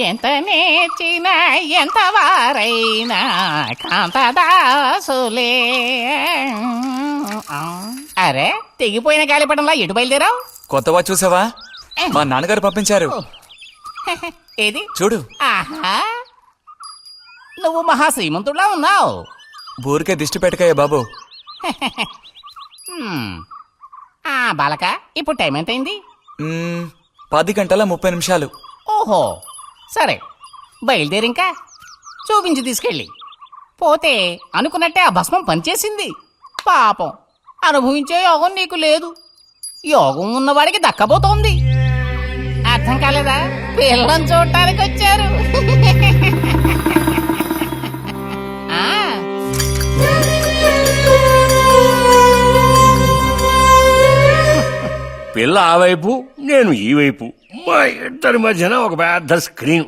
ఎంత నేర్చిన ఎంత వారైనా కాంతదాసులే అరే తెగిపోయిన గాలిపటంలా ఎటు బయలుదేరావు? కొత్తవా చూసావా? మా నాన్నగారు పంపించారు. ఏది? చూడు. ఆహా. నువ్వు మహా శ్రీమంతుడా ఉన్నావు. ఊరికే దిష్టి పెట్టకాయ బాబు. ఆ బాలక ఇప్పుడు టైం ఎంతైంది పది గంటల ముప్పై నిమిషాలు. ఓహో. సరే బయలుదేరింకా? చూపించి తీసుకెళ్ళి. పోతే అనుకున్నట్టే ఆ భస్మం పనిచేసింది. పాపం అనుభవించే యోగం నీకు లేదు. యోగం ఉన్నవాడికి దక్కబోతోంది. అర్థం కాలేదా? పిల్లని చూడటానికి వచ్చారు పిల్ల ఆ వైపు నేను ఈ వైపు. మా ఇద్దరి మధ్యన ఒక పెద్ద స్క్రీన్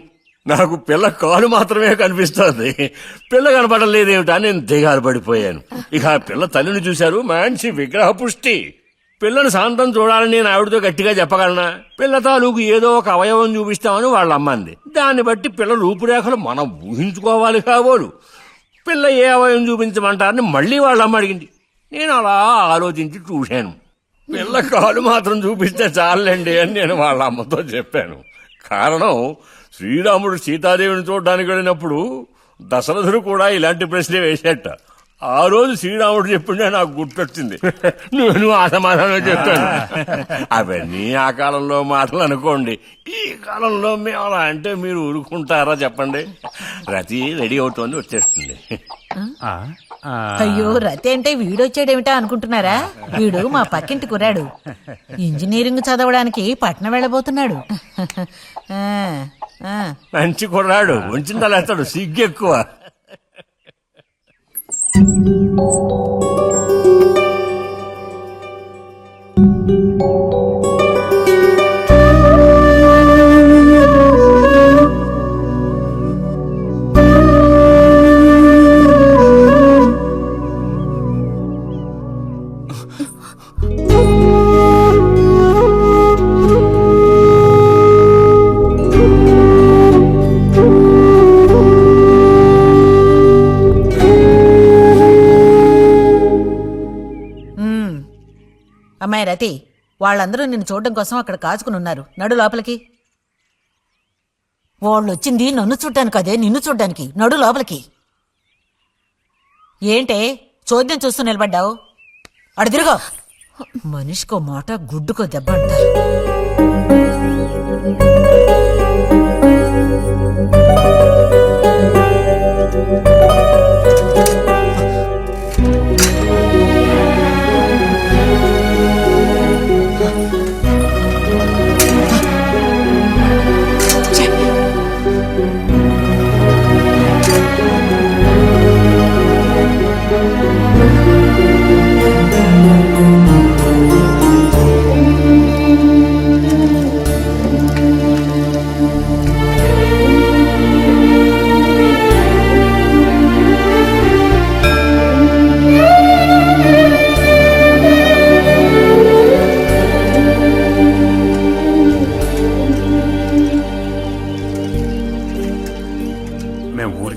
నాకు పిల్ల కాలు మాత్రమే కనిపిస్తోంది. పిల్ల కనపడడం లేదేమిటా నేను దిగాలు పడిపోయాను. ఇక ఆ పిల్ల తల్లిని చూశారు మంచి విగ్రహ పుష్టి. పిల్లను శాంతం చూడాలని నేను ఆవిడతో గట్టిగా చెప్పగలనా? పిల్ల తాలూకు ఏదో ఒక అవయవం చూపిస్తామని వాళ్ళ అమ్మంది. దాన్ని బట్టి పిల్ల రూపురేఖలు మనం ఊహించుకోవాలి కాబోలు. పిల్ల ఏ అవయవం చూపించమంటారని మళ్ళీ వాళ్ళ అమ్మ అడిగింది. నేను అలా ఆలోచించి చూశాను. పిల్ల కాలు మాత్రం చూపిస్తే చాలండి అని నేను వాళ్ళ అమ్మతో చెప్పాను. కారణం శ్రీరాముడు సీతాదేవిని చూడడానికి వెళ్ళినప్పుడు దశరథుడు కూడా ఇలాంటి ప్రశ్నే వేసేట. ఆ రోజు శ్రీరాముడు చెప్పిండే నాకు గుర్తొచ్చింది. నేను ఆ సమాధానం చెప్పాను అవన్నీ ఆ కాలంలో మాటలు అనుకోండి. ఈ కాలంలో మేము అలా అంటే మీరు ఊరుకుంటారా చెప్పండి. రతి రెడీ అవుతోంది వచ్చేస్తుంది. అయ్యో రతి అంటే వీడొచ్చాడేమిటా అనుకుంటున్నారా? వీడు మా పక్కింటి కురాడు ఇంజనీరింగ్ చదవడానికి పట్నం వెళ్ళబోతున్నాడు. ఆ, ఆ. మంచి కుర్రాడు. ఉంచిందలేస్తాడు. సిగ్గు ఎక్కువ ఉమ్. వాళ్ళందరూ నిన్ను చూడడం కోసం అక్కడ కాచుకుని ఉన్నారు. నడు లోపలికి. వాళ్ళు వచ్చింది నన్ను చూడ్డానికి అదే నిన్ను చూడ్డానికి. నడు లోపలికి. ఏంటే? చోద్యం చూస్తూ నిలబడ్డావు? అడు మనిషికో మాట గుడ్డుకో దెబ్బ అంటారు.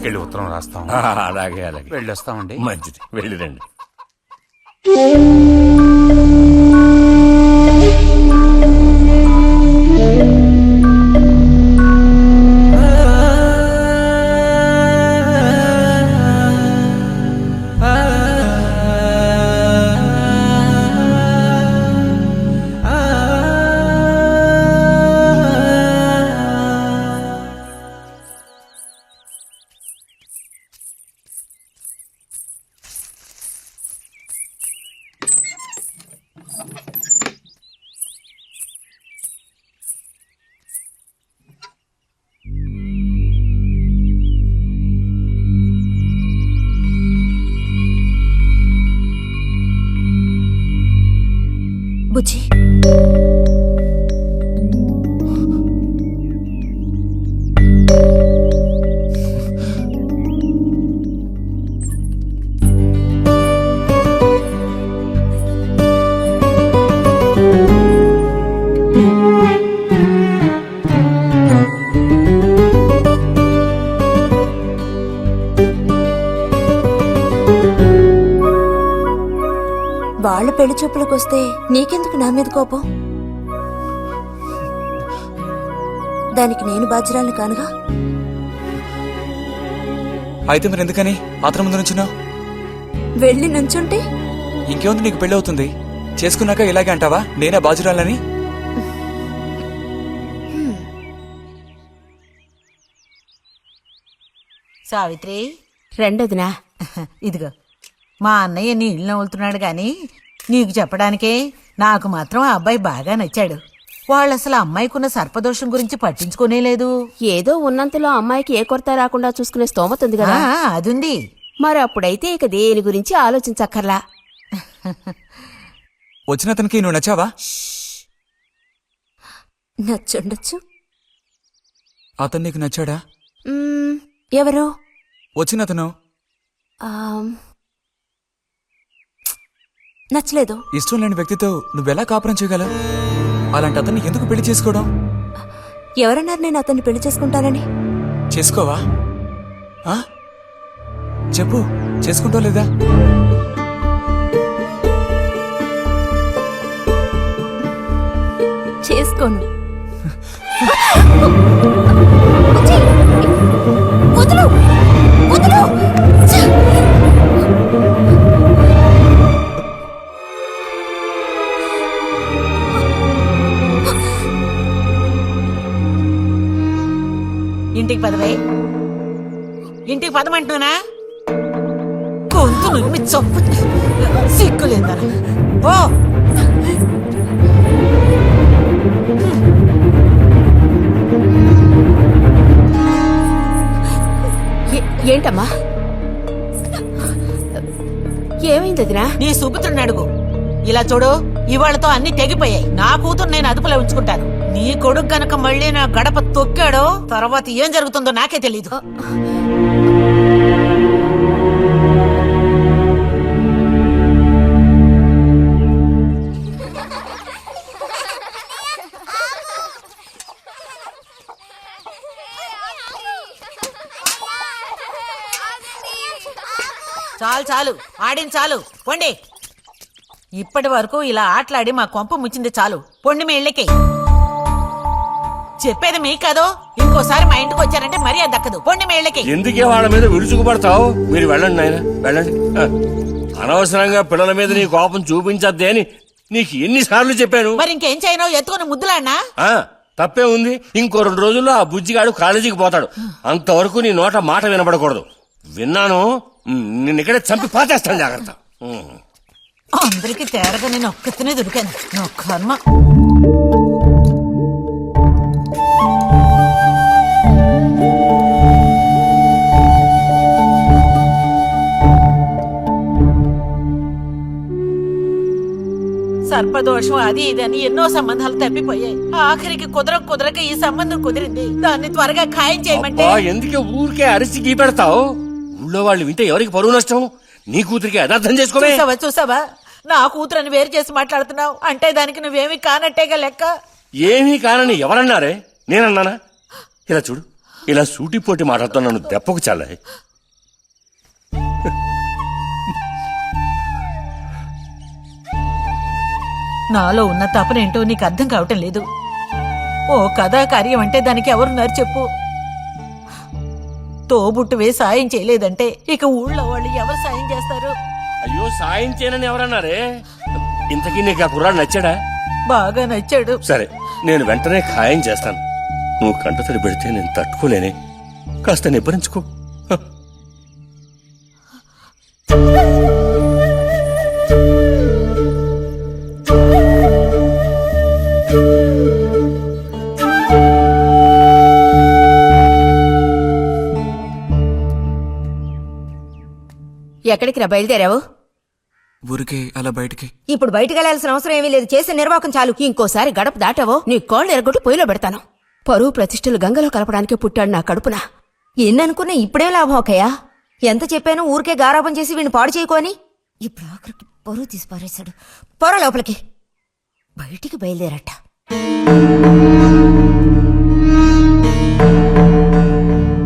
ఊరికెళ్ళి ఉత్తరం రాస్తాం. ఆ, అలాగే అలాగే. వెళ్ళొస్తామండి. మంచిది. వెళ్ళిరండి Música చూపులకు వస్తే నీకెందుకు నా మీద కోపం? దానికి నేను బాధ్యురాలు కానుగా? అయితే మరి ఎందుకని? అతని ముందు నుంచున్నావు? వెళ్ళి నుంచుంటే? ఇంకేముంది నీకు పెళ్ళి అవుతుంది? చేసుకున్నాక ఇలాగే అంటావా? నేనే బాజురాలని సావిత్రి రెండోదినా? ఇదిగో మా అన్నయ్య నీళ్ళు నవ్వులుతున్నాడు గాని నీకు చెప్పడానికే నాకు మాత్రం ఆ అబ్బాయి బాగా నచ్చాడు. వాళ్ళు అసలు అమ్మాయికున్న సర్పదోషం గురించి పట్టించుకోనే లేదు. ఏదో ఉన్నంతలో అమ్మాయికి ఏ కొరత రాకుండా చూసుకునే స్తోమత ఉంది ఆ, కదా అదుంది. మరి అప్పుడైతే ఇక దేని గురించి ఆలోచించక్కర్లా? వచ్చిన అతనికి నువ్వు నచ్చావా? నచ్చుండొచ్చు. అతను నీకు నచ్చాడా? ఎవరు? వచ్చిన అతను? నచ్చలేదు. ఇష్టం లేని వ్యక్తితో నువ్వెలా కాపురం చేయగలవు? అలాంటి అతన్ని ఎందుకు పెళ్ళి చేసుకోవడం? ఎవరన్నారు నేను అతన్ని పెళ్ళి చేసుకుంటానని? చేసుకోవా? ఆ? చెప్పు చేసుకుంటావు లేదా? చేసుకోను. వదులు! వదులు! పదమంటున్నానా గొంతు నువ్వు చంపు సిగ్గులేదా ఓ ఏంటమ్మా? ఏమైంది వదినా నీ సుపుత్రుని అడుగు. ఇలా చూడు ఇవాళతో అన్ని తెగిపోయాయి. నా కూతురు నేను అదుపులో ఉంచుకుంటాను. నీ కొడుకు గనక మళ్ళీ నా గడప తొక్కాడో తర్వాత ఏం జరుగుతుందో నాకే తెలీదు. చాలు చాలు. ఆడిన చాలు. పొండి. ఇప్పటి వరకు ఇలా ఆటలాడి మా కొంప ముచ్చింది చాలు. పొండి మీ ఇళ్ళకి. చెప్పేది మీ కదో? ఇంకోసారి మా ఇంటికి వచ్చారంటే మరీ అది దక్కదు. పొండి మీ ఇళ్ళకి. ఎందుకే వాళ్ళ మీద విరుచుకుపడతావు? మీరు వెళ్ళండి నాయన వెళ్ళండి. అనవసరంగా పిల్లల మీద నీ కోపం చూపించద్దే అని నీకు ఎన్నిసార్లు చెప్పాను. మరి ఇంకేం చేయను? ఎత్తుకుని ముద్దులాడినా ఆ తప్పే ఉంది. ఇంకో రెండు రోజుల్లో ఆ బుజ్జిగాడు కాలేజీకి పోతాడు. అంతవరకు నీ నోట మాట వినపడకూడదు విన్నాను. ఉమ్, నిన్ను ఇక్కడే చంపి పాతేస్తాను జాగ్రత్త. ఉమ్. అందరికి తేరగా నేను ఒక్కతినే దొరికాను. నా కర్మ. సర్పదోషం అది ఇది అని ఎన్నో సంబంధాలు తప్పిపోయాయి. ఆఖరికి కుదరక కుదరక ఈ సంబంధం కుదిరింది. దాన్ని త్వరగా ఖాయం చేయమంటే అబ్బా, ఎందుకే ఊరికే అరిసి గీ పెడతావు ఊళ్ళో వాళ్ళు వింటే ఎవరికి పరువు నష్టం? నీ కూతురికి యథార్థం చేసుకోవే చూసావా చూసావా? నా కూతురని వేరు చేసి మాట్లాడుతున్నావు. అంటే దానికి నువ్వేమీ కానట్టేగా లెక్క? ఏమీ కానని ఎవరన్నారే? నేనన్నానా? ఇలా చూడు ఇలా సూటిపోటి మాటలతో నన్ను దెప్పకు చల్లాయి నాలో ఉన్న తపనేంటో నీకు అర్థం కావటం లేదు. ఓ కథా కార్యం అంటే దానికి ఎవరున్నారు చెప్పు. తోబుట్టువే సాయం చేయలేదంటే ఇక ఊళ్ళో వాళ్ళు ఎవరు సాయం చేస్తారు? అయ్యో సాయం చేయనని ఎవరన్నారే? ఇంతకీ నీకు ఆ కుర్రాడు నచ్చాడా? బాగా నచ్చాడు. సరే నేను వెంటనే ఖాయం చేస్తాను. నువ్వు కంటతడి పెడితే నేను తట్టుకోలేనే. కాస్త నిబ్బరించుకో. ఎక్కడికి రా బయలుదేరావు? ఊరికే అలా బయటికి. ఇప్పుడు బయటకు వెళ్ళాల్సిన అవసరం ఏమీ లేదు. చేసే నిర్వాహకం చాలు. ఇంకోసారి గడప దాటావో నీ కాళ్ళు ఎరగొట్టి పొయ్యిలో పెడతాను. పరువు ప్రతిష్టలు గంగలో కలపడానికే పుట్టాడు నా కడుపున. ఎన్ని అనుకున్నా ఇప్పుడే లాభం ఒకయా ఎంత చెప్పాను ఊరికే గారాపం చేసి వీడిని పాడు చేయకోని ఇప్పుడు ఆఖరికి పొరుగు తీసి పారేశాడు పొర లోపలికి. బయటికి బయలుదేరట.